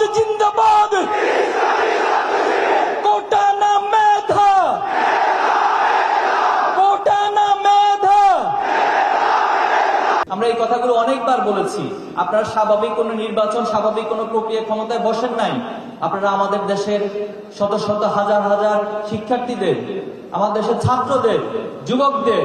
জিন্দাবাদ জিন্দাবাদ। কোটা না মেধা। কোটা আমরা এই কথাগুলো অনেকবার বলেছি। আপনার স্বাভাবিক কোনো নির্বাচন, স্বাভাবিক কোনো প্রক্রিয়া ক্ষমতায় বসেন নাই। আপনারা আমাদের দেশের শত শত হাজার হাজার শিক্ষার্থীদের, আমাদের দেশের ছাত্রদের, যুবকদের,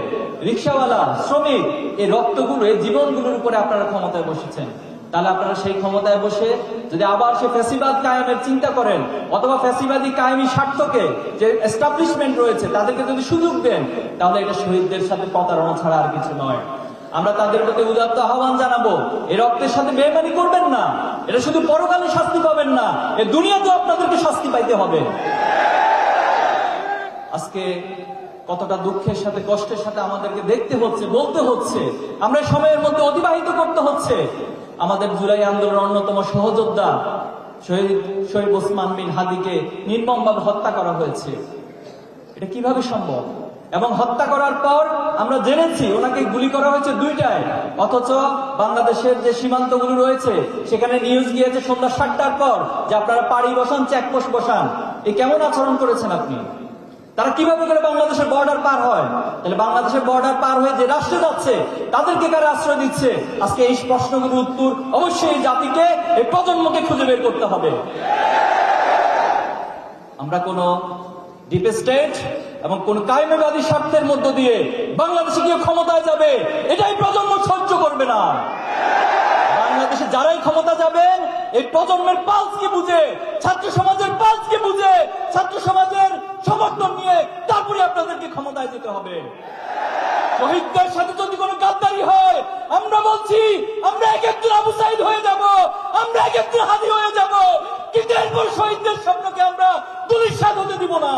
রিক্সাওয়ালা, শ্রমিক, এই রক্তগুলো, এই জীবনগুলোর উপরে আপনারা ক্ষমতায় বসেছেন। তাহলে আপনারা সেই ক্ষমতায় বসে যদি আবার সে ফ্যাসিবাদ কায়েমের চিন্তা করেন, অথবা ফ্যাসিবাদী কায়েমি স্বার্থকে যে এস্টাবলিশমেন্ট রয়েছে, তাদেরকে যদি সুযোগ দেন, তাহলে এটা শহীদদের সাথে প্রতারণা ছাড়া আর কিছু নয়। আমরা তাদের প্রতি উদাত্ত আহ্বান জানাব, এই রক্তের সাথে বেমানি করবেন না। এটা শুধু পরকালে শাস্তি পাবেন না, এ দুনিয়াতেও আপনাদেরকে শাস্তি পাইতে হবে। আজকে কতটা দুঃখের সাথে, কষ্টের সাথে আমাদেরকে দেখতে হচ্ছে, বলতে হচ্ছে। আমরা সময়ের মধ্যে অতিবাহিত করতে হচ্ছে। আমাদের জুলাই আন্দোলনের অন্যতম সহযোদ্ধা শহীদ শহীদ ওসমান বিন হাদিকে নির্মমভাবে হত্যা করা হয়েছে। এটা কীভাবে সম্ভব? এবং হত্যা করার পর আমরা জেনেছি, ওনাকে গুলি করা হয়েছে দুইটায়। অথচ বাংলাদেশের যে সীমান্তগুলো রয়েছে, সেখানে নিউজ গিয়েছে সন্ধ্যা সাতটার পর যে আপনারা পাড়ি বসান চেকপোস্ট বসান। এ কেমন আচরণ করেছেন আপনি? তারা কীভাবে করে বাংলাদেশের বর্ডার পার হয়? তাহলে বাংলাদেশের বর্ডার পার হয়ে যে রাষ্ট্রে যাচ্ছে, তাদেরকে কারা আশ্রয় দিচ্ছে? আজকে এই প্রশ্নগুলোর উত্তর অবশ্যই এই জাতিকে, এই প্রজন্মকে খুঁজে বের করতে হবে। আমরা কোন ডিপ স্টেট এবং কোন কায়মেবাদী স্বার্থের মধ্য দিয়ে বাংলাদেশে গিয়ে ক্ষমতায় যাবে, এটাই প্রজন্ম সহ্য করবে না। বাংলাদেশে যারাই ক্ষমতা যাবেন এই প্রজন্মের পালসকে বুঝে, ছাত্র সমাজের পালসকে বুঝে ছাত্র সমাজের সমর্থন নিয়ে তারপরে আপনাদেরকে যেতে হবে। শহীদদের সাথে যদি কোনো গাদ্দারি হয়, আমরা বলছি, আমরা এক একজন আবু সাইদ হয়ে যাব, আমরা এক একজন হাদি হয়ে যাব। কিন্তু এরপর শহীদদের স্বপ্নকে আমরা দুলিশ হতে দিব না।